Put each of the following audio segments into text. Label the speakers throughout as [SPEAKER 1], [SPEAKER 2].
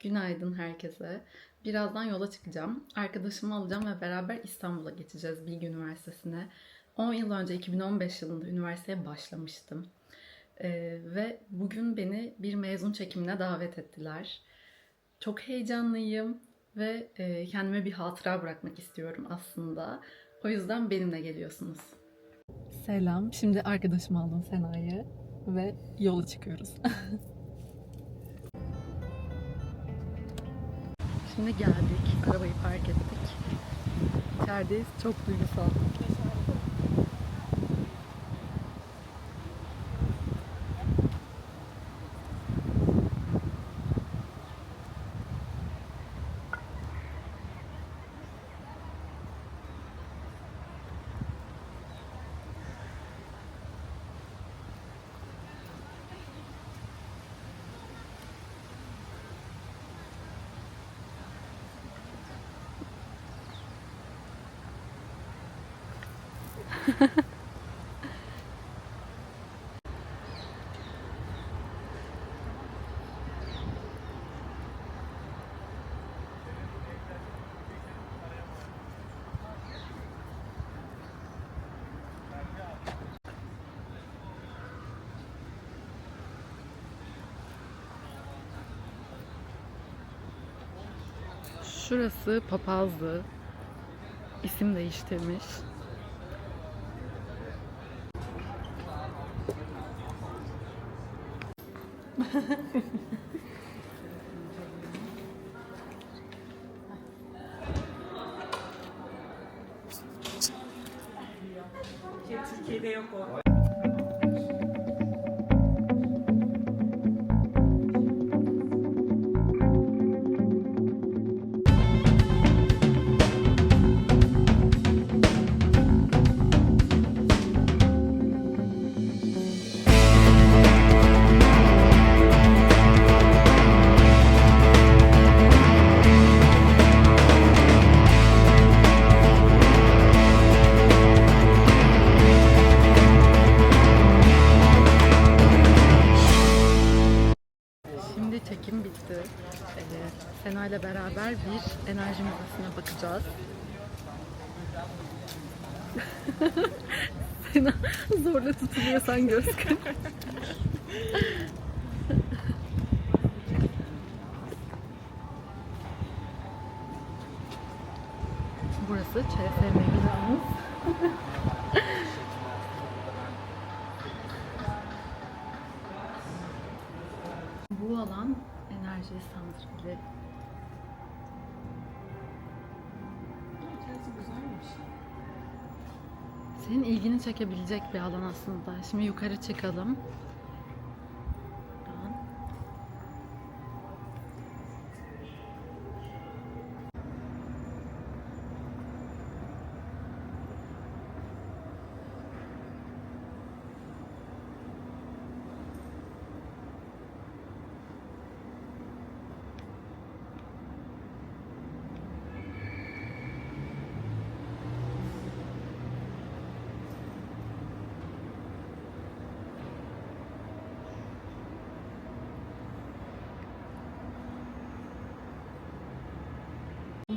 [SPEAKER 1] Günaydın herkese. Birazdan yola çıkacağım. Arkadaşımı alacağım ve beraber İstanbul'a geçeceğiz Bilgi Üniversitesi'ne. 10 yıl önce 2015 yılında üniversiteye başlamıştım. Ee, ve bugün beni bir mezun çekimine davet ettiler. Çok heyecanlıyım ve e, kendime bir hatıra bırakmak istiyorum aslında. O yüzden benimle geliyorsunuz. Selam. Şimdi arkadaşımı aldım Sena'yı ve yola çıkıyoruz. Şimdi geldik. Arabayı park ettik. İçerideyiz. Çok duygusal. Şurası Papazlı. İsim değiştirmiş.
[SPEAKER 2] Türkiye'de yok o.
[SPEAKER 1] İle beraber bir enerji müzesine bakacağız. Sena zorla tutuluyor sen göz kır. Burası ÇSM binamız. Bu alan enerji santrali. Senin ilgini çekebilecek bir alan aslında. Şimdi yukarı çıkalım.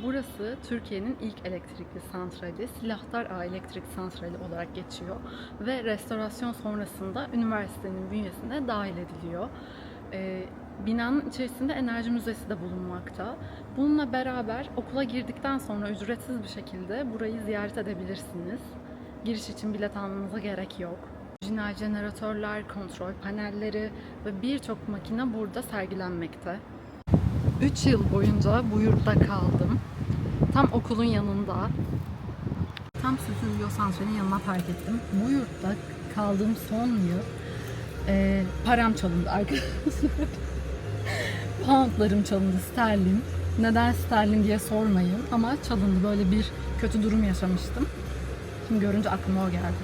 [SPEAKER 1] Burası Türkiye'nin ilk elektrikli santrali, Silahtar Ağa Elektrik Santrali olarak geçiyor ve restorasyon sonrasında üniversitenin bünyesine dahil ediliyor. Ee, binanın içerisinde enerji müzesi de bulunmakta. Bununla beraber okula girdikten sonra ücretsiz bir şekilde burayı ziyaret edebilirsiniz. Giriş için bilet almanıza gerek yok. Orijinal jeneratörler, kontrol panelleri ve birçok makine burada sergilenmekte. 3 yıl boyunca bu yurtta kaldım. Tam okulun yanında. Tam Stüdyo Santral'in yanına park ettim. Bu yurtta kaldığım son yıl e, param çalındı arkadaşlar. Poundlarım çalındı sterlin. Neden sterlin diye sormayın ama çalındı. Böyle bir kötü durum yaşamıştım. Şimdi görünce aklıma o geldi.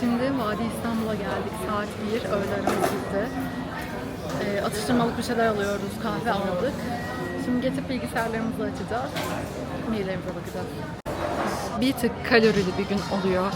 [SPEAKER 1] Şimdi Vadi İstanbul'a geldik. Saat 1, öğle aramız bitti. E, atıştırmalık bir şeyler alıyoruz, kahve aldık. Şimdi geçip bilgisayarlarımızı açacağız. Maillerimize bakacağız. Bir tık kalorili bir gün oluyor.